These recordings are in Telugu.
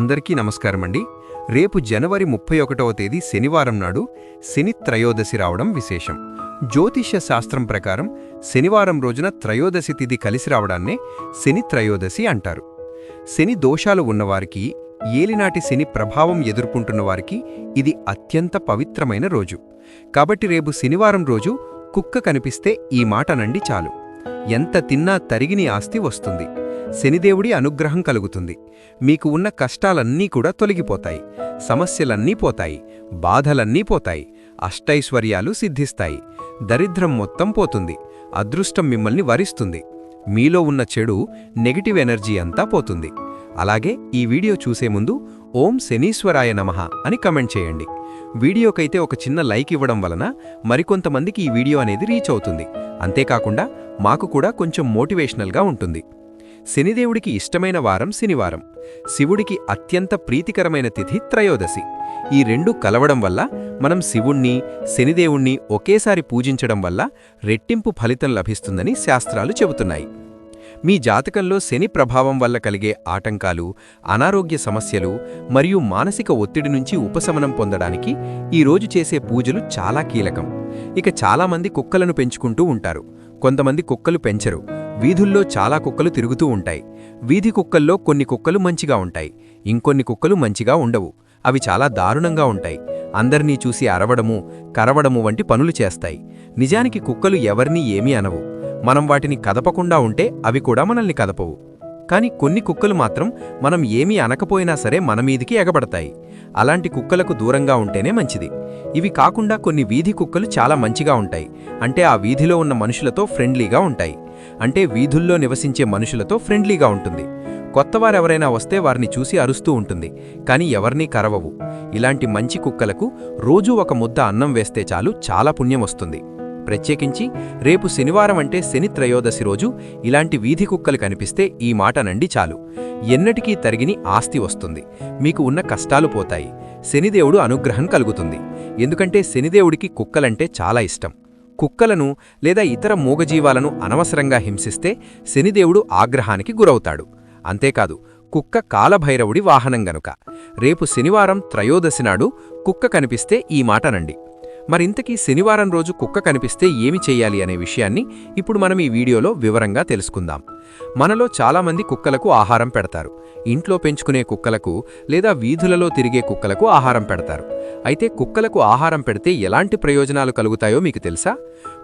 అందరికీ నమస్కారమండి. రేపు జనవరి ముప్పై ఒకటవ తేదీ శనివారం నాడు శని త్రయోదశి రావడం విశేషం. జ్యోతిష్య శాస్త్రం ప్రకారం శనివారం రోజున త్రయోదశి తిథి కలిసి రావడాన్నే శని త్రయోదశి అంటారు. శని దోషాలు ఉన్నవారికి ఏలినాటి శని ప్రభావం ఎదుర్కొంటున్న వారికి ఇది అత్యంత పవిత్రమైన రోజు. కాబట్టి రేపు శనివారం రోజు కుక్క కనిపిస్తే ఈ మాట నండి చాలు. ఎంత తిన్నా తరిగిని ఆస్తి వస్తుంది. శనిదేవుడి అనుగ్రహం కలుగుతుంది. మీకు ఉన్న కష్టాలన్నీ కూడా తొలగిపోతాయి. సమస్యలన్నీ పోతాయి. బాధలన్నీ పోతాయి. అష్టైశ్వర్యాలు సిద్ధిస్తాయి. దరిద్రం మొత్తం పోతుంది. అదృష్టం మిమ్మల్ని వరిస్తుంది. మీలో ఉన్న చెడు నెగటివ్ ఎనర్జీ అంతా పోతుంది. అలాగే ఈ వీడియో చూసే ముందు ఓం శనీశ్వరాయ నమః అని కమెంట్ చేయండి. వీడియోకైతే ఒక చిన్న లైక్ ఇవ్వడం వలన మరికొంతమందికి ఈ వీడియో అనేది రీచ్ అవుతుంది. అంతేకాకుండా మాకు కూడా కొంచెం మోటివేషనల్గా ఉంటుంది. శనిదేవుడికి ఇష్టమైన వారం శనివారం. శివుడికి అత్యంత ప్రీతికరమైన తిథి త్రయోదశి. ఈ రెండు కలవడం వల్ల మనం శివుణ్ణి శనిదేవుణ్ణి ఒకేసారి పూజించడం వల్ల రెట్టింపు ఫలితం లభిస్తుందని శాస్త్రాలు చెబుతున్నాయి. మీ జాతకంలో శని ప్రభావం వల్ల కలిగే ఆటంకాలు అనారోగ్య సమస్యలు మరియు మానసిక ఒత్తిడి నుంచి ఉపశమనం పొందడానికి ఈ రోజు చేసే పూజలు చాలా కీలకం. ఇక చాలామంది కుక్కలను పెంచుకుంటూ ఉంటారు. కొంతమంది కుక్కలు పెంచరు. వీధుల్లో చాలా కుక్కలు తిరుగుతూ ఉంటాయి. వీధి కుక్కల్లో కొన్ని కుక్కలు మంచిగా ఉంటాయి. ఇంకొన్ని కుక్కలు మంచిగా ఉండవు. అవి చాలా దారుణంగా ఉంటాయి. అందర్నీ చూసి అరవడము కరవడము వంటి పనులు చేస్తాయి. నిజానికి కుక్కలు ఎవరినీ ఏమీ అనవు. మనం వాటిని కదపకుండా ఉంటే అవి కూడా మనల్ని కదపవు. కానీ కొన్ని కుక్కలు మాత్రం మనం ఏమీ అనకపోయినా సరే మనమీదికి ఎగబడతాయి. అలాంటి కుక్కలకు దూరంగా ఉంటేనే మంచిది. ఇవి కాకుండా కొన్ని వీధి కుక్కలు చాలా మంచిగా ఉంటాయి. అంటే ఆ వీధిలో ఉన్న మనుషులతో ఫ్రెండ్లీగా ఉంటాయి. అంటే వీధుల్లో నివసించే మనుషులతో ఫ్రెండ్లీగా ఉంటుంది. కొత్తవారెవరైనా వస్తే వారిని చూసి అరుస్తూ ఉంటుంది. కాని ఎవరినీ కరవవు. ఇలాంటి మంచి కుక్కలకు రోజూ ఒక ముద్ద అన్నం వేస్తే చాలు చాలా పుణ్యం వస్తుంది. ప్రత్యేకించి రేపు శనివారం అంటే శని త్రయోదశి రోజు ఇలాంటి వీధి కుక్కలు కనిపిస్తే ఈ మాట నండి చాలు. ఎన్నటికీ తరిగిని ఆస్తి వస్తుంది. మీకు ఉన్న కష్టాలు పోతాయి. శనిదేవుడు అనుగ్రహం కలుగుతుంది. ఎందుకంటే శనిదేవుడికి కుక్కలంటే చాలా ఇష్టం. కుక్కలను లేదా ఇతర మూగజీవాలను అనవసరంగా హింసిస్తే శనిదేవుడు ఆగ్రహానికి గురవుతాడు. అంతేకాదు కుక్క కాలభైరవుడి వాహనం గనుక. రేపు శనివారం త్రయోదశి నాడు కుక్క కనిపిస్తే ఈ మాటనండి మరింతకీ శనివారం రోజు కుక్క కనిపిస్తే ఏమి చేయాలి అనే విషయాన్ని ఇప్పుడు మనం ఈ వీడియోలో వివరంగా తెలుసుకుందాం. మనలో చాలామంది కుక్కలకు ఆహారం పెడతారు. ఇంట్లో పెంచుకునే కుక్కలకు లేదా వీధులలో తిరిగే కుక్కలకు ఆహారం పెడతారు. అయితే కుక్కలకు ఆహారం పెడితే ఎలాంటి ప్రయోజనాలు కలుగుతాయో మీకు తెలుసా?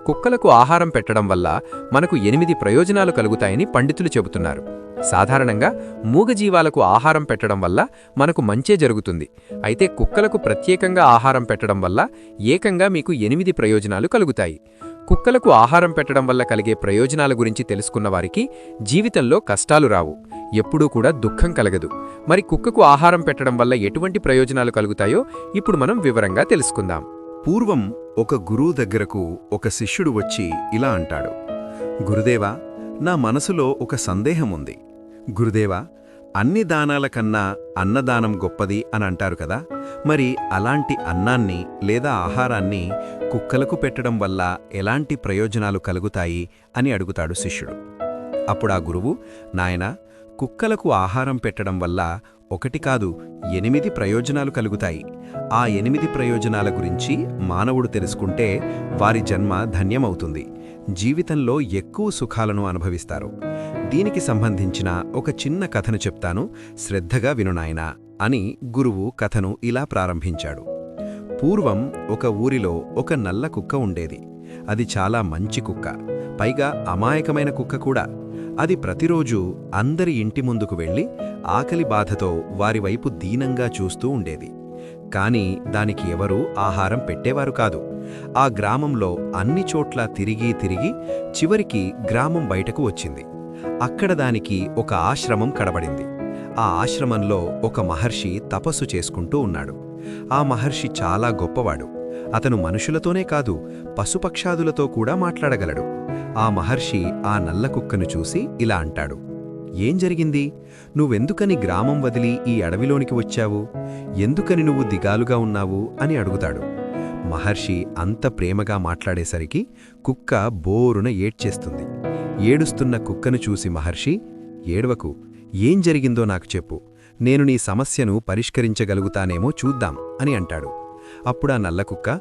కుక్కలకు ఆహారం పెట్టడం వల్ల మనకు ఎనిమిది ప్రయోజనాలు కలుగుతాయని పండితులు చెబుతున్నారు. సాధారణంగా మూగజీవాలకు ఆహారం పెట్టడం వల్ల మనకు మంచే జరుగుతుంది. అయితే కుక్కలకు ప్రత్యేకంగా ఆహారం పెట్టడం వల్ల ఏకంగా మీకు ఎనిమిది ప్రయోజనాలు కలుగుతాయి. కుక్కలకు ఆహారం పెట్టడం వల్ల కలిగే ప్రయోజనాల గురించి తెలుసుకున్న వారికి జీవితంలో కష్టాలు రావు. ఎప్పుడూ కూడా దుఃఖం కలగదు. మరి కుక్కకు ఆహారం పెట్టడం వల్ల ఎటువంటి ప్రయోజనాలు కలుగుతాయో ఇప్పుడు మనం వివరంగా తెలుసుకుందాం. పూర్వం ఒక గురువు దగ్గరకు ఒక శిష్యుడు వచ్చి ఇలా అంటాడు. గురుదేవా నా మనసులో ఒక సందేహం ఉంది. గురుదేవా అన్ని దానాల కన్నా అన్నదానం గొప్పది అని అంటారు కదా. మరి అలాంటి అన్నాన్ని లేదా ఆహారాన్ని కుక్కలకు పెట్టడం వల్ల ఎలాంటి ప్రయోజనాలు కలుగుతాయి? అని అడుగుతాడు శిష్యుడు. అప్పుడా గురువు నాయనా కుక్కలకు ఆహారం పెట్టడం వల్ల ఒకటి కాదు ఎనిమిది ప్రయోజనాలు కలుగుతాయి. ఆ ఎనిమిది ప్రయోజనాల గురించి మానవుడు తెలుసుకుంటే వారి జన్మ ధన్యమవుతుంది. జీవితంలో ఎక్కువ సుఖాలను అనుభవిస్తారు. దీనికి సంబంధించిన ఒక చిన్న కథను చెప్తాను. శ్రద్ధగా వినునాయనా అని గురువు కథను ఇలా ప్రారంభించాడు. పూర్వం ఒక ఊరిలో ఒక నల్ల కుక్క ఉండేది. అది చాలా మంచి కుక్క. పైగా అమాయకమైన కుక్క కూడా. అది ప్రతిరోజూ అందరి ఇంటి ముందుకు వెళ్ళి ఆకలి బాధతో వారివైపు దీనంగా చూస్తూ ఉండేది. కాని దానికి ఎవరూ ఆహారం పెట్టేవారు కాదు. ఆ గ్రామంలో అన్ని చోట్ల తిరిగి తిరిగి చివరికి గ్రామం బయటకు వచ్చింది. అక్కడ దానికి ఒక ఆశ్రమం కడబడింది ఆ ఆశ్రమంలో ఒక మహర్షి తపస్సు చేసుకుంటూ ఉన్నాడు. ఆ మహర్షి చాలా గొప్పవాడు. అతను మనుషులతోనే కాదు పశుపక్షాదులతో కూడా మాట్లాడగలడు. ఆ మహర్షి ఆ నల్ల కుక్కను చూసి ఇలా అంటాడు ఏం జరిగింది? నువ్వెందుకని గ్రామం వదిలి ఈ అడవిలోనికి వచ్చావు? ఎందుకని నువ్వు దిగాలుగా ఉన్నావు? అని అడుగుతాడు. మహర్షి అంత ప్రేమగా మాట్లాడేసరికి కుక్క బోరున ఏడ్చేస్తుంది. ఏడుస్తున్న కుక్కను చూసి మహర్షి ఏడవకు ఏం జరిగిందో నాకు చెప్పు. నేను నీ సమస్యను పరిష్కరించగలుగుతానేమో చూద్దాం అని అంటాడు. అప్పుడా నల్లకుక్క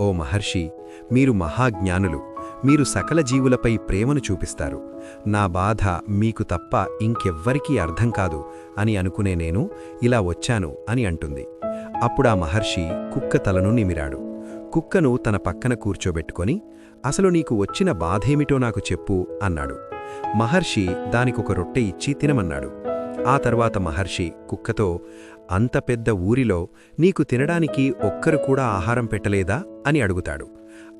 ఓ మహర్షి మీరు మహాజ్ఞానులు. మీరు సకల జీవులపై ప్రేమను చూపిస్తారు. నా బాధ మీకు తప్ప ఇంకెవ్వరికీ అర్థం కాదు అని అనుకునే నేను ఇలా వచ్చాను అని అంటుంది. అప్పుడా మహర్షి కుక్క తలను నిమిరాడు. కుక్కను తన పక్కన కూర్చోబెట్టుకొని అసలు నీకు వచ్చిన బాధేమిటో నాకు చెప్పు అన్నాడు. మహర్షి దానికొక రొట్టె ఇచ్చి తినమన్నాడు. ఆ తర్వాత మహర్షి కుక్కతో అంత పెద్ద ఊరిలో నీకు తినడానికి ఒక్కరు కూడా ఆహారం పెట్టలేదా? అని అడుగుతాడు.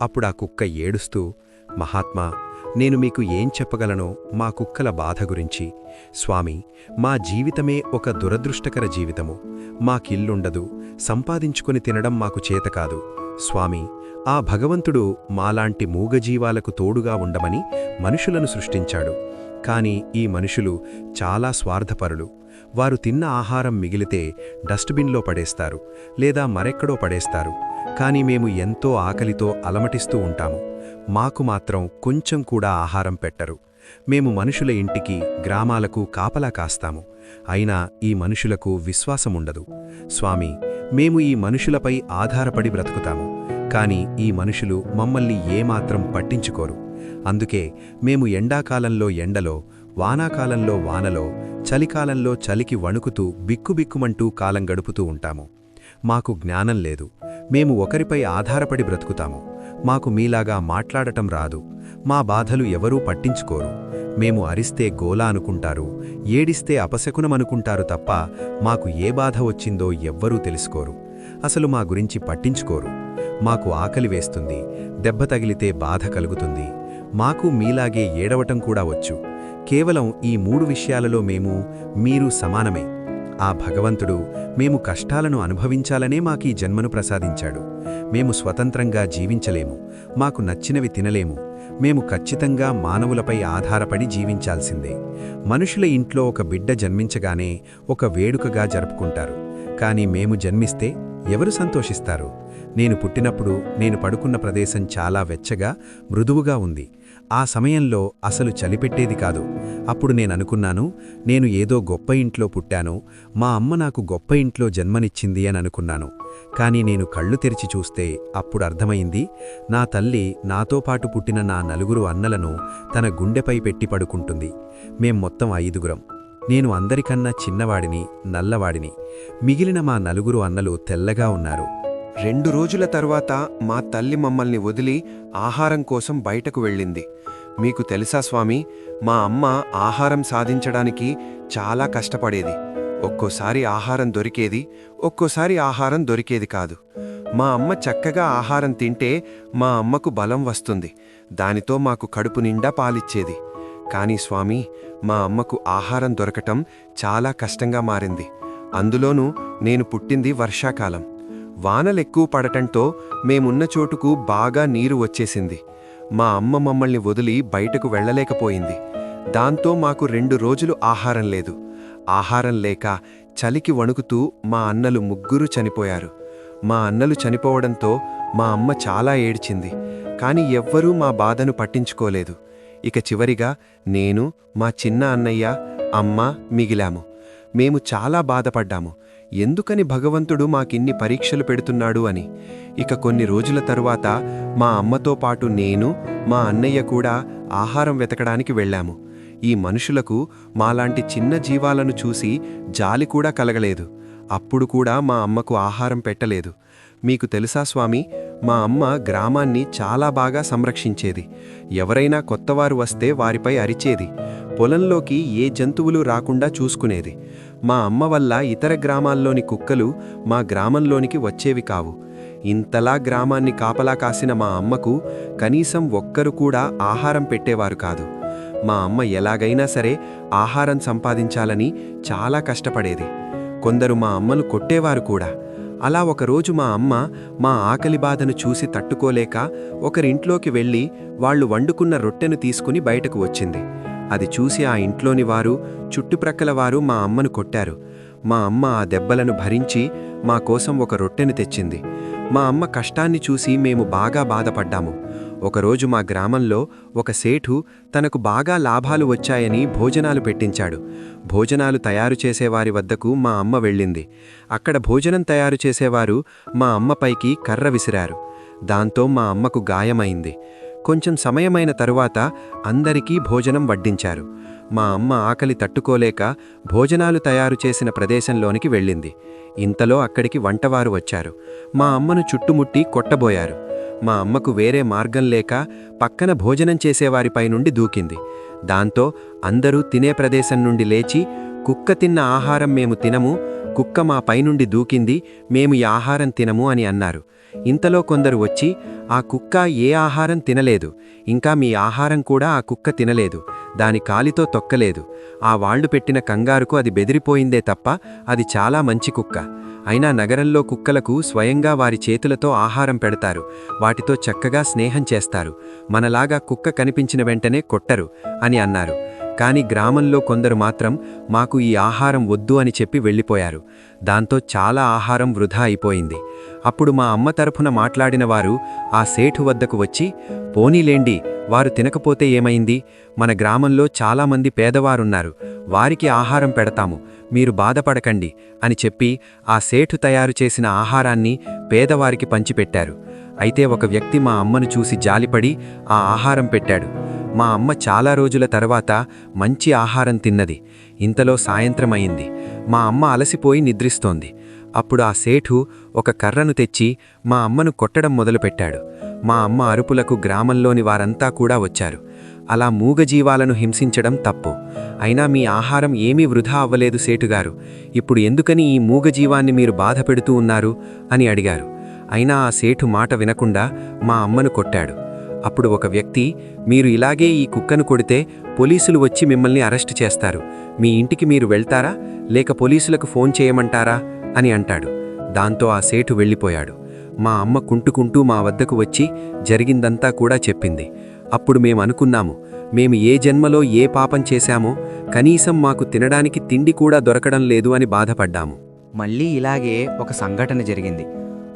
అప్పుడా కుక్క ఏడుస్తూ మహాత్మా నేను మీకు ఏం చెప్పగలను మా కుక్కల బాధ గురించి. స్వామి మా జీవితమే ఒక దురదృష్టకర జీవితము. మాకిల్లుండదు. సంపాదించుకొని తినడం మాకు చేత కాదు. స్వామి ఆ భగవంతుడు మాలాంటి మూగజీవాలకు తోడుగా ఉండమని మనుషులను సృష్టించాడు. కాని ఈ మనుషులు చాలా స్వార్థపరులు. వారు తిన్న ఆహారం మిగిలితే డస్ట్బిన్లో పడేస్తారు లేదా మరెక్కడో పడేస్తారు. కానీ మేము ఎంతో ఆకలితో అలమటిస్తూ ఉంటాము. మాకు మాత్రం కొంచెం కూడా ఆహారం పెట్టరు. మేము మనుషుల ఇంటికి గ్రామాలకు కాపలా కాస్తాము. అయినా ఈ మనుషులకు విశ్వాసముండదు స్వామి మేము ఈ మనుషులపై ఆధారపడి బ్రతుకుతాము. కాని ఈ మనుషులు మమ్మల్ని ఏమాత్రం పట్టించుకోరు. అందుకే మేము ఎండాకాలంలో ఎండలో వానాకాలంలో వానలో చలికాలంలో చలికి వణుకుతూ బిక్కుబిక్కుమంటూ కాలం గడుపుతూ ఉంటాము. మాకు జ్ఞానం లేదు. మేము ఒకరిపై ఆధారపడి బ్రతుకుతాము. మాకు మీలాగా మాట్లాడటం రాదు. మా బాధలు ఎవరూ పట్టించుకోరు. మేము అరిస్తే గోలా అనుకుంటారు. ఏడిస్తే అపశకునమనుకుంటారు తప్ప మాకు ఏ బాధ వచ్చిందో ఎవ్వరూ తెలుసుకోరు. అసలు మా గురించి పట్టించుకోరు. మాకు ఆకలి వేస్తుంది. దెబ్బ తగిలితే బాధ కలుగుతుంది. మాకు మీలాగే ఏడవటం కూడా వచ్చు. కేవలం ఈ మూడు విషయాలలో మేము మీరు సమానమే. ఆ భగవంతుడు మేము కష్టాలను అనుభవించాలనే మాకీ జన్మను ప్రసాదించాడు. మేము స్వతంత్రంగా జీవించలేము మాకు నచ్చినవి తినలేము. మేము ఖచ్చితంగా మానవులపై ఆధారపడి జీవించాల్సిందే. మనుషుల ఇంట్లో ఒక బిడ్డ జన్మించగానే ఒక వేడుకగా జరుపుకుంటారు. కాని మేము జన్మిస్తే ఎవరు సంతోషిస్తారు? నేను పుట్టినప్పుడు నేను పడుకున్న ప్రదేశం చాలా వెచ్చగా మృదువుగా ఉంది. ఆ సమయంలో అసలు చలిపెట్టేది కాదు. అప్పుడు నేననుకున్నాను నేను ఏదో గొప్ప ఇంట్లో పుట్టాను మా అమ్మ నాకు గొప్ప ఇంట్లో జన్మనిచ్చింది అని అనుకున్నాను. కానీ నేను కళ్ళు తెరిచి చూస్తే అప్పుడు అర్థమైంది నా తల్లి నాతో పాటు పుట్టిన నా నలుగురు అన్నలను తన గుండెపై పెట్టి పడుకుంటుంది. మేం మొత్తం ఐదుగురం. నేను అందరికన్నా చిన్నవాడిని నల్లవాడిని. మిగిలిన మా నలుగురు అన్నలు తెల్లగా ఉన్నారు. రెండు రోజుల తర్వాత మా తల్లి మమ్మల్ని వదిలి ఆహారం కోసం బయటకు వెళ్ళింది. మీకు తెలుసా స్వామి మా అమ్మ ఆహారం సాధించడానికి చాలా కష్టపడేది. ఒక్కోసారి ఆహారం దొరికేది ఒక్కోసారి ఆహారం దొరికేది కాదు. మా అమ్మ చక్కగా ఆహారం తింటే మా అమ్మకు బలం వస్తుంది. దానితో మాకు కడుపు నిండా పాలిచ్చేది. కానీ స్వామి మా అమ్మకు ఆహారం దొరకటం చాలా కష్టంగా మారింది. అందులోనూ నేను పుట్టింది వర్షాకాలం. వానలెక్కువ పడటంతో మేమున్న చోటుకు బాగా నీరు వచ్చేసింది. మా అమ్మ మమ్మల్ని వదిలి బయటకు వెళ్ళలేకపోయింది. దాంతో మాకు రెండు రోజులు ఆహారం లేదు. ఆహారం లేక చలికి వణుకుతూ మా అన్నలు ముగ్గురు చనిపోయారు. మా అన్నలు చనిపోవడంతో మా అమ్మ చాలా ఏడ్చింది. కాని ఎవ్వరూ మా బాధను పట్టించుకోలేదు. ఇక చివరిగా నేను మా చిన్న అన్నయ్య అమ్మ మిగిలాము. మేము చాలా బాధపడ్డాము. ఎందుకని భగవంతుడు మాకిన్ని పరీక్షలు పెడుతున్నాడు అని? ఇక కొన్ని రోజుల తరువాత మా అమ్మతో పాటు నేను మా అన్నయ్య కూడా ఆహారం వెతకడానికి వెళ్ళాము. ఈ మనుషులకు మాలాంటి చిన్న జీవాలను చూసి జాలి కూడా కలగలేదు. అప్పుడు కూడా మా అమ్మకు ఆహారం పెట్టలేదు. మీకు తెలుసా స్వామి మా అమ్మ గ్రామాన్ని చాలా బాగా సంరక్షించేది. ఎవరైనా కొత్తవారు వస్తే వారిపై అరిచేది. పొలంలోకి ఏ జంతువులు రాకుండా చూసుకునేది. మా అమ్మ వల్ల ఇతర గ్రామాల్లోని కుక్కలు మా గ్రామంలోనికి వచ్చేవి కావు. ఇంతలా గ్రామాన్ని కాపలా కాసిన మా అమ్మకు కనీసం ఒక్కరు కూడా ఆహారం పెట్టేవారు కాదు. మా అమ్మ ఎలాగైనా సరే ఆహారం సంపాదించాలని చాలా కష్టపడేది. కొందరు మా అమ్మను కొట్టేవారు కూడా. అలా ఒకరోజు మా అమ్మ మా ఆకలి బాధను చూసి తట్టుకోలేక ఒకరింట్లోకి వెళ్ళి వాళ్ళు వండుకున్న రొట్టెను తీసుకుని బయటకు వచ్చింది. అది చూసి ఆ ఇంట్లోని వారు చుట్టుప్రక్కల వారు మా అమ్మను కొట్టారు. మా అమ్మ ఆ దెబ్బలను భరించి మా కోసం ఒక రొట్టెను తెచ్చింది. మా అమ్మ కష్టాన్ని చూసి మేము బాగా బాధపడ్డాము. ఒకరోజు మా గ్రామంలో ఒక సేఠు తనకు బాగా లాభాలు వచ్చాయని భోజనాలు పెట్టించాడు. భోజనాలు తయారు చేసేవారి వద్దకు మా అమ్మ వెళ్ళింది. అక్కడ భోజనం తయారు చేసేవారు మా అమ్మపైకి కర్ర విసిరారు. దాంతో మా అమ్మకు గాయమైంది. కొంచెం సమయమైన తరువాత అందరికీ భోజనం వడ్డించారు. మా అమ్మ ఆకలి తట్టుకోలేక భోజనాలు తయారు చేసిన ప్రదేశంలోనికి వెళ్ళింది. ఇంతలో అక్కడికి వంటవారు వచ్చారు. మా అమ్మను చుట్టుముట్టి కొట్టబోయారు. మా అమ్మకు వేరే మార్గం లేక పక్కన భోజనం చేసేవారిపై నుండి దూకింది. దాంతో అందరూ తినే ప్రదేశం నుండి లేచి కుక్క తిన్న ఆహారం మేము తినము కుక్క మా పైనుండి దూకింది మేము ఈ ఆహారం తినము అని అన్నారు. ఇంతలో కొందరు వచ్చి ఆ కుక్క ఏ ఆహారం తినలేదు. ఇంకా మీ ఆహారం కూడా ఆ కుక్క తినలేదు. దాని కాలితో తొక్కలేదు. ఆ వాళ్ళు పెట్టిన కంగారుకు అది బెదిరిపోయిందే తప్ప అది చాలా మంచి కుక్క. అయినా నగరంలో కుక్కలకు స్వయంగా వారి చేతులతో ఆహారం పెడతారు. వాటితో చక్కగా స్నేహం చేస్తారు. మనలాగా కుక్క కనిపించిన వెంటనే కొట్టరు అని అన్నారు. కాని గ్రామంలో కొందరు మాత్రం మాకు ఈ ఆహారం వద్దు అని చెప్పి వెళ్ళిపోయారు. దాంతో చాలా ఆహారం వృధా అయిపోయింది. అప్పుడు మా అమ్మ తరఫున మాట్లాడిన వారు ఆ సేఠు వద్దకు వచ్చి పోనీలేండి వారు తినకపోతే ఏమైంది? మన గ్రామంలో చాలామంది పేదవారున్నారు. వారికి ఆహారం పెడతాము. మీరు బాధపడకండి అని చెప్పి ఆ సేఠు తయారు చేసిన ఆహారాన్ని పేదవారికి పంచిపెట్టారు. అయితే ఒక వ్యక్తి మా అమ్మను చూసి జాలిపడి ఆ ఆహారం పెట్టాడు. మా అమ్మ చాలా రోజుల తర్వాత మంచి ఆహారం తిన్నది. ఇంతలో సాయంత్రం అయింది మా అమ్మ అలసిపోయి నిద్రిస్తోంది. అప్పుడు ఆ సేఠు ఒక కర్రను తెచ్చి మా అమ్మను కొట్టడం మొదలుపెట్టాడు. మా అమ్మ అరుపులకు గ్రామంలోని వారంతా కూడా వచ్చారు. అలా మూగజీవాలను హింసించడం తప్పు. అయినా మీ ఆహారం ఏమీ వృధా అవ్వలేదు సేటుగారు. ఇప్పుడు ఎందుకని ఈ మూగజీవాన్ని మీరు బాధపెడుతూ ఉన్నారు? అని అడిగారు. అయినా ఆ సేఠు మాట వినకుండా మా అమ్మను కొట్టాడు. అప్పుడు ఒక వ్యక్తి మీరు ఇలాగే ఈ కుక్కను కొడితే పోలీసులు వచ్చి మిమ్మల్ని అరెస్ట్ చేస్తారు. మీ ఇంటికి మీరు వెళ్తారా? లేక పోలీసులకు ఫోన్ చేయమంటారా? అని అంటాడు. దాంతో ఆ సేటు వెళ్ళిపోయాడు. మా అమ్మ కుంటుకుంటూ మా వద్దకు వచ్చి జరిగిందంతా కూడా చెప్పింది. అప్పుడు మేమనుకున్నాము మేము ఏ జన్మలో ఏ పాపం చేశామో కనీసం మాకు తినడానికి తిండి కూడా దొరకడం లేదు అని బాధపడ్డాము. మళ్ళీ ఇలాగే ఒక సంఘటన జరిగింది.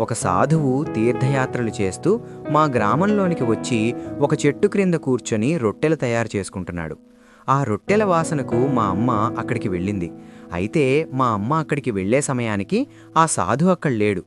ఒక సాధువు తీర్థయాత్రలు చేస్తూ మా గ్రామంలోనికి వచ్చి ఒక చెట్టు క్రింద కూర్చొని రొట్టెలు తయారు చేసుకుంటున్నాడు. ఆ రొట్టెల వాసనకు మా అమ్మ అక్కడికి వెళ్ళింది. అయితే మా అమ్మ అక్కడికి వెళ్ళే సమయానికి ఆ సాధు అక్కడ లేడు.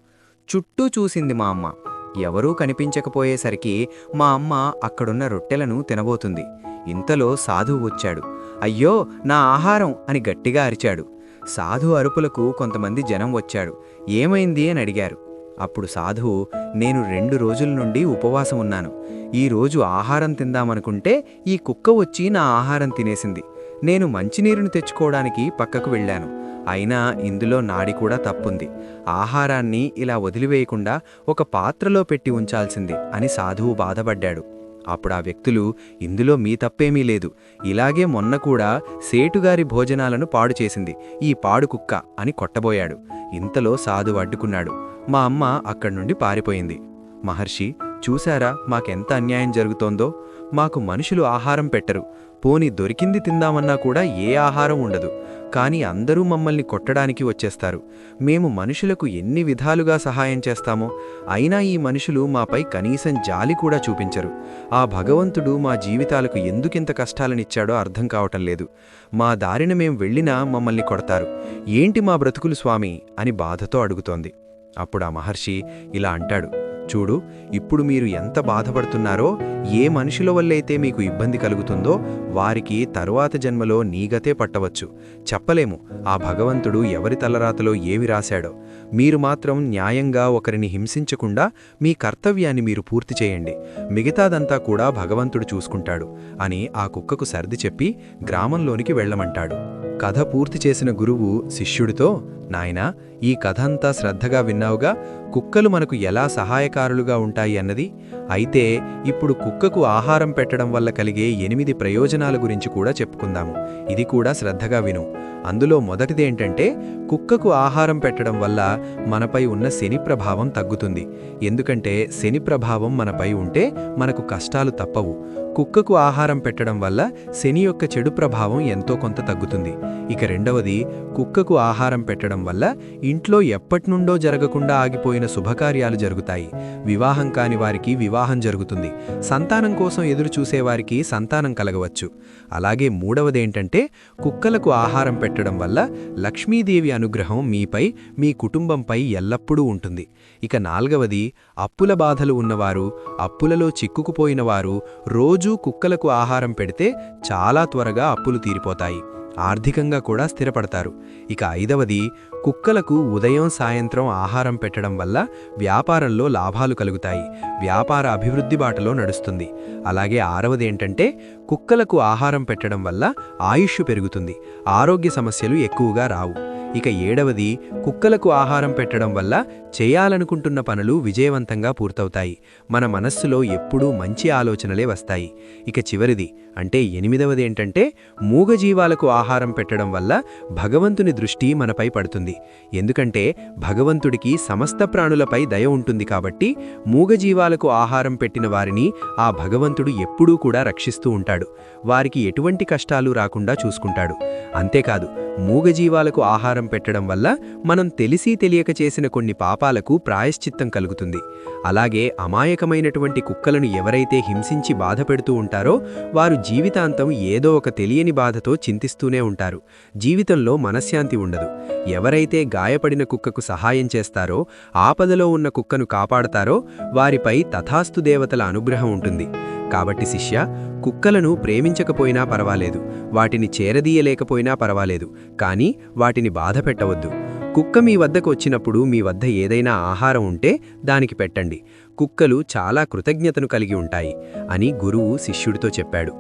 చుట్టూ చూసింది మా అమ్మ. ఎవరూ కనిపించకపోయేసరికి మా అమ్మ అక్కడున్న రొట్టెలను తినబోతుంది. ఇంతలో సాధువు వచ్చాడు. అయ్యో నా ఆహారం అని గట్టిగా అరిచాడు. సాధు అరుపులకు కొంతమంది జనం వచ్చాడు ఏమైంది అని అడిగారు. అప్పుడు సాధువు నేను రెండు రోజుల నుండి ఉపవాసం ఉన్నాను. ఈ రోజు ఆహారం తిందామనుకుంటే ఈ కుక్క వచ్చి నా ఆహారం తినేసింది. నేను మంచినీరును తెచ్చుకోవడానికి పక్కకు వెళ్ళాను. అయినా ఇందులో నాడి కూడా తప్పుంది. ఆహారాన్ని ఇలా వదిలివేయకుండా ఒక పాత్రలో పెట్టి ఉంచాల్సింది అని సాధువు బాధపడ్డాడు. అప్పుడు ఆ వ్యక్తులు ఇందులో మీ తప్పేమీ లేదు. ఇలాగే మొన్న కూడా సేటుగారి భోజనాలను పాడు చేసింది. ఈ పాడు కుక్క అని కొట్టబోయాడు. ఇంతలో సాధువు అడ్డుకున్నాడు. మా అమ్మ అక్కడి నుండి పారిపోయింది. మహర్షి చూశారా మాకెంత అన్యాయం జరుగుతోందో? మాకు మనుషులు ఆహారం పెట్టరు. పోని దొరికింది తిందామన్నా కూడా ఏ ఆహారం ఉండదు. కానీ అందరూ మమ్మల్ని కొట్టడానికి వచ్చేస్తారు. మేము మనుషులకు ఎన్ని విధాలుగా సహాయం చేస్తామో అయినా ఈ మనుషులు మాపై కనీసం జాలి కూడా చూపించరు. ఆ భగవంతుడు మా జీవితాలకు ఎందుకింత కష్టాలనిచ్చాడో అర్థం కావటం లేదు. మా దారిన మేం వెళ్ళినా మమ్మల్ని కొడతారు. ఏంటి మా బ్రతుకులు స్వామి? అని బాధతో అడుగుతోంది. అప్పుడు ఆ మహర్షి ఇలా అంటాడు. చూడు ఇప్పుడు మీరు ఎంత బాధపడుతున్నారో ఏ మనుషుల వల్లైతే మీకు ఇబ్బంది కలుగుతుందో వారికి తరువాత జన్మలో నీగతే పట్టవచ్చు. చెప్పలేము ఆ భగవంతుడు ఎవరి తలరాతలో ఏవి రాశాడో. మీరు మాత్రం న్యాయంగా ఒకరిని హింసించకుండా మీ కర్తవ్యాన్ని మీరు పూర్తి చేయండి. మిగతాదంతా కూడా భగవంతుడు చూసుకుంటాడు అని ఆ కుక్కకు సర్ది చెప్పి గ్రామంలోనికి వెళ్ళమంటాడు. కథ పూర్తి చేసిన గురువు శిష్యుడితో నాయనా ఈ కథంతా శ్రద్ధగా విన్నావుగా? కుక్కలు మనకు ఎలా సహాయకారులుగా ఉంటాయి అన్నది? అయితే ఇప్పుడు కుక్కకు ఆహారం పెట్టడం వల్ల కలిగే ఎనిమిది ప్రయోజనాల గురించి కూడా చెప్పుకుందాము. ఇది కూడా శ్రద్ధగా విను. అందులో మొదటిదేంటంటే కుక్కకు ఆహారం పెట్టడం వల్ల మనపై ఉన్న శని ప్రభావం తగ్గుతుంది. ఎందుకంటే శని ప్రభావం మనపై ఉంటే మనకు కష్టాలు తప్పవు. కుక్కకు ఆహారం పెట్టడం వల్ల శని యొక్క చెడు ప్రభావం ఎంతో కొంత తగ్గుతుంది. ఇక రెండవది కుక్కకు ఆహారం పెట్టడం వల్ల ఇంట్లో ఎప్పటినుండో జరగకుండా ఆగిపోయిన శుభకార్యాలు జరుగుతాయి. వివాహం కాని వారికి వివాహం జరుగుతుంది. సంతానం కోసం ఎదురు చూసేవారికి సంతానం కలగవచ్చు. అలాగే మూడవదేంటంటే కుక్కలకు ఆహారం పెట్టడం వల్ల లక్ష్మీదేవి అనుగ్రహం మీపై మీ కుటుంబంపై ఎల్లప్పుడూ ఉంటుంది. ఇక నాల్గవది అప్పుల బాధలు ఉన్నవారు అప్పులలో చిక్కుకుపోయిన వారు రోజూ కుక్కలకు ఆహారం పెడితే చాలా త్వరగా అప్పులు తీరిపోతాయి. ఆర్థికంగా కూడా స్థిరపడతారు. ఇక ఐదవది కుక్కలకు ఉదయం సాయంత్రం ఆహారం పెట్టడం వల్ల వ్యాపారంలో లాభాలు కలుగుతాయి. వ్యాపార అభివృద్ధి బాటలో నడుస్తుంది. అలాగే ఆరవది ఏంటంటే కుక్కలకు ఆహారం పెట్టడం వల్ల ఆయుష్ పెరుగుతుంది. ఆరోగ్య సమస్యలు ఎక్కువగా రావు. ఇక ఏడవది కుక్కలకు ఆహారం పెట్టడం వల్ల చేయాలనుకుంటున్న పనులు విజయవంతంగా పూర్తవుతాయి. మన మనస్సులో ఎప్పుడూ మంచి ఆలోచనలే వస్తాయి. ఇక చివరిది అంటే ఎనిమిదవది ఏంటంటే మూగజీవాలకు ఆహారం పెట్టడం వల్ల భగవంతుని దృష్టి మనపై పడుతుంది. ఎందుకంటే భగవంతుడికి సమస్త ప్రాణులపై దయ ఉంటుంది కాబట్టి మూగజీవాలకు ఆహారం పెట్టిన వారిని ఆ భగవంతుడు ఎప్పుడూ కూడా రక్షిస్తూ ఉంటాడు. వారికి ఎటువంటి కష్టాలు రాకుండా చూసుకుంటాడు. అంతేకాదు మూగజీవాలకు ఆహారం పెట్టడం వల్ల మనం తెలిసి తెలియక చేసిన కొన్ని పాప పాపాలకు ప్రాయశ్చిత్తం కలుగుతుంది. అలాగే అమాయకమైనటువంటి కుక్కలను ఎవరైతే హింసించి బాధ పెడుతూ ఉంటారో వారు జీవితాంతం ఏదో ఒక తెలియని బాధతో చింతిస్తూనే ఉంటారు. జీవితంలో మనశ్శాంతి ఉండదు. ఎవరైతే గాయపడిన కుక్కకు సహాయం చేస్తారో ఆపదలో ఉన్న కుక్కను కాపాడతారో వారిపై తథాస్తు దేవతల అనుగ్రహం ఉంటుంది. కాబట్టి శిష్య కుక్కలను ప్రేమించకపోయినా పర్వాలేదు. వాటిని చేరదీయలేకపోయినా పర్వాలేదు. కానీ వాటిని బాధ పెట్టవద్దు. కుక్క మీ వద్దకు వచ్చినప్పుడు మీ వద్ద ఏదైనా ఆహారం ఉంటే దానికి పెట్టండి. కుక్కలు చాలా కృతజ్ఞతను కలిగి ఉంటాయి అని గురువు శిష్యుడితో చెప్పాడు.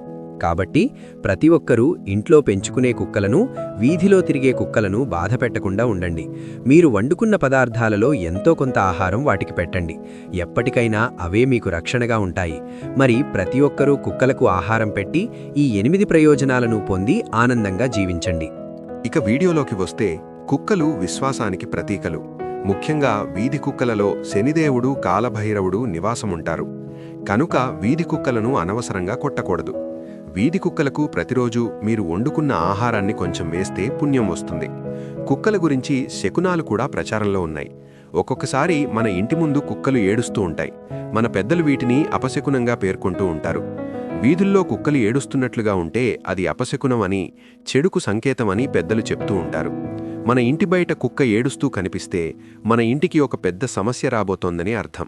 కాబట్టి ప్రతి ఒక్కరూ ఇంట్లో పెంచుకునే కుక్కలను వీధిలో తిరిగే కుక్కలను బాధ పెట్టకుండా ఉండండి. మీరు వండుకున్న పదార్థాలలో ఎంతో కొంత ఆహారం వాటికి పెట్టండి. ఎప్పటికైనా అవే మీకు రక్షణగా ఉంటాయి. మరి ప్రతి ఒక్కరూ కుక్కలకు ఆహారం పెట్టి ఈ ఎనిమిది ప్రయోజనాలను పొంది ఆనందంగా జీవించండి. ఇక వీడియోలోకి వస్తే కుక్కలు విశ్వాసానికి ప్రతీకలు. ముఖ్యంగా వీధి కుక్కలలో శనిదేవుడు కాలభైరవుడు నివాసముంటారు. కనుక వీధి కుక్కలను అనవసరంగా కొట్టకూడదు. వీధి కుక్కలకు ప్రతిరోజు మీరు వండుకున్న ఆహారాన్ని కొంచెం వేస్తే పుణ్యం వస్తుంది. కుక్కల గురించి శకునాలు కూడా ప్రచారంలో ఉన్నాయి. ఒక్కొక్కసారి మన ఇంటి ముందు కుక్కలు ఏడుస్తూ ఉంటాయి. మన పెద్దలు వీటిని అపశకునంగా పేర్కొంటూ ఉంటారు. వీధుల్లో కుక్కలు ఏడుస్తున్నట్లుగా ఉంటే అది అపశకునం అని చెడుకు సంకేతమని పెద్దలు చెప్తూ ఉంటారు. మన ఇంటి బయట కుక్క ఏడుస్తూ కనిపిస్తే మన ఇంటికి ఒక పెద్ద సమస్య రాబోతోందని అర్థం.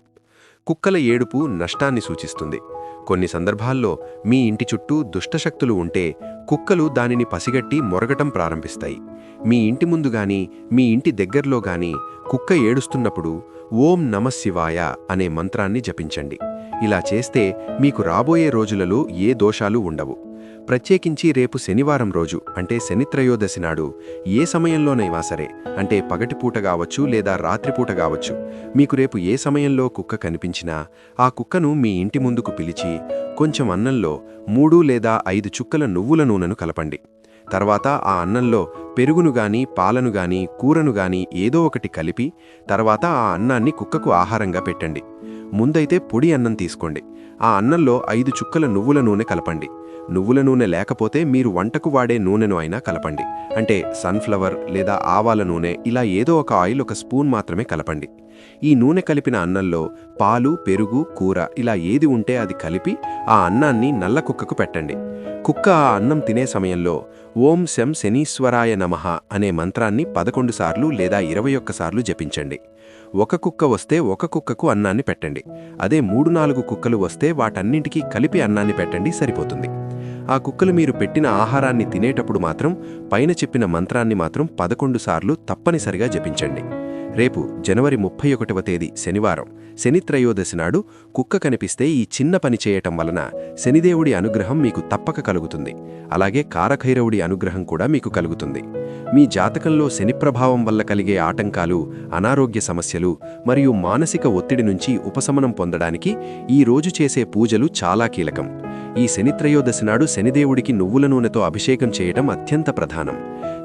కుక్కల ఏడుపు నష్టాన్ని సూచిస్తుంది. కొన్ని సందర్భాల్లో మీ ఇంటి చుట్టూ దుష్టశక్తులు ఉంటే కుక్కలు దానిని పసిగట్టి మొరగటం ప్రారంభిస్తాయి. మీ ఇంటి ముందు గాని మీ ఇంటి దగ్గర్లో గాని కుక్క ఏడుస్తున్నప్పుడు ఓం నమశివాయ అనే మంత్రాన్ని జపించండి. ఇలా చేస్తే మీకు రాబోయే రోజులలో ఏ దోషాలు ఉండవు. ప్రత్యేకించి రేపు శనివారం రోజు అంటే శనిత్రయోదశి నాడు ఏ సమయంలోనైనా సరే అంటే పగటిపూట కావచ్చు లేదా రాత్రిపూట కావచ్చు మీకు రేపు ఏ సమయంలో కుక్క కనిపించినా ఆ కుక్కను మీ ఇంటి ముందుకు పిలిచి కొంచెం అన్నంలో మూడు లేదా ఐదు చుక్కల నువ్వుల నూనెను కలపండి. తర్వాత ఆ అన్నంలో పెరుగును గాని పాలను గాని కూరను గాని ఏదో ఒకటి కలిపి తర్వాత ఆ అన్నాన్ని కుక్కకు ఆహారంగా పెట్టండి. ముందైతే పొడి అన్నం తీసుకోండి. ఆ అన్నంలో ఐదు చుక్కల నువ్వుల నూనె కలపండి. నువ్వుల నూనె లేకపోతే మీరు వంటకు వాడే నూనెను అయినా కలపండి. అంటే సన్ఫ్లవర్ లేదా ఆవాల నూనె ఇలా ఏదో ఒక ఆయిల్ ఒక స్పూన్ మాత్రమే కలపండి. ఈ నూనె కలిపిన అన్నంలో పాలు పెరుగు కూర ఇలా ఏది ఉంటే అది కలిపి ఆ అన్నాన్ని నల్ల కుక్కకు పెట్టండి. కుక్క ఆ అన్నం తినే సమయంలో ఓం శం శనీశ్వరాయ నమః అనే మంత్రాన్ని పదకొండు సార్లు లేదా ఇరవై ఒక్కసార్లు జపించండి. ఒక కుక్క వస్తే ఒక కుక్కకు అన్నాన్ని పెట్టండి. అదే మూడు నాలుగు కుక్కలు వస్తే వాటన్నింటికీ కలిపి అన్నాన్ని పెట్టండి సరిపోతుంది. ఆ కుక్కలు మీరు పెట్టిన ఆహారాన్ని తినేటప్పుడు మాత్రం పైన చెప్పిన మంత్రాన్ని మాత్రం పదకొండు సార్లు తప్పనిసరిగా జపించండి. రేపు జనవరి ముప్పై ఒకటవ తేదీ శనివారం. శనిత్రయోదశి నాడు కుక్క కనిపిస్తే ఈ చిన్న పని చేయటం వలన శనిదేవుడి అనుగ్రహం మీకు తప్పక కలుగుతుంది. అలాగే కారఖైరవుడి అనుగ్రహం కూడా మీకు కలుగుతుంది. మీ జాతకంలో శని ప్రభావం వల్ల కలిగే ఆటంకాలు అనారోగ్య సమస్యలు మరియు మానసిక ఒత్తిడి నుంచి ఉపశమనం పొందడానికి ఈ రోజు చేసే పూజలు చాలా కీలకం. ఈ శనిత్రయోదశి నాడు శనిదేవుడికి నువ్వుల నూనెతో అభిషేకం చేయటం అత్యంత ప్రధానం.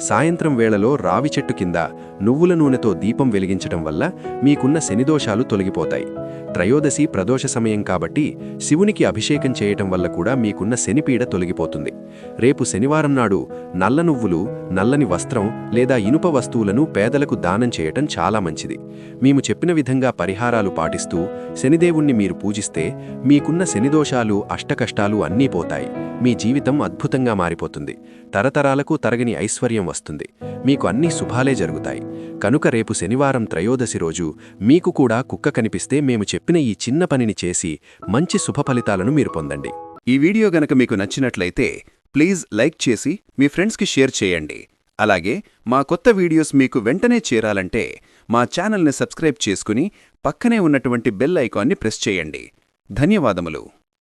సాయంత్రం వేళలో రావి చెట్టు కింద నువ్వుల నూనెతో దీపం వెలిగించటం వల్ల మీకున్న శనిదోషాలు తొలగిపోతాయి. website త్రయోదశి ప్రదోష సమయం కాబట్టి శివునికి అభిషేకం చేయటం వల్ల కూడా మీకున్న శనిపీడ తొలగిపోతుంది. రేపు శనివారం నాడు నల్ల నువ్వులు నల్లని వస్త్రం లేదా ఇనుప వస్తువులను పేదలకు దానం చేయటం చాలా మంచిది. మేము చెప్పిన విధంగా పరిహారాలు పాటిస్తూ శనిదేవుణ్ణి మీరు పూజిస్తే మీకున్న శనిదోషాలు అష్టకష్టాలు అన్నీ పోతాయి. మీ జీవితం అద్భుతంగా మారిపోతుంది. తరతరాలకు తరగని ఐశ్వర్యం వస్తుంది. మీకు అన్ని శుభాలే జరుగుతాయి. కనుక రేపు శనివారం త్రయోదశి రోజు మీకు కూడా కుక్క కనిపిస్తే మేము చెప్పిన ఈ చిన్న పనిని చేసి మంచి శుభ ఫలితాలను మీరు పొందండి. ఈ వీడియో గనక మీకు నచ్చినట్లయితే ప్లీజ్ లైక్ చేసి మీ ఫ్రెండ్స్కి షేర్ చేయండి. అలాగే మా కొత్త వీడియోస్ మీకు వెంటనే చేరాలంటే మా ఛానల్ని సబ్స్క్రైబ్ చేసుకుని పక్కనే ఉన్నటువంటి బెల్ ఐకాన్ని ప్రెస్ చేయండి. ధన్యవాదములు.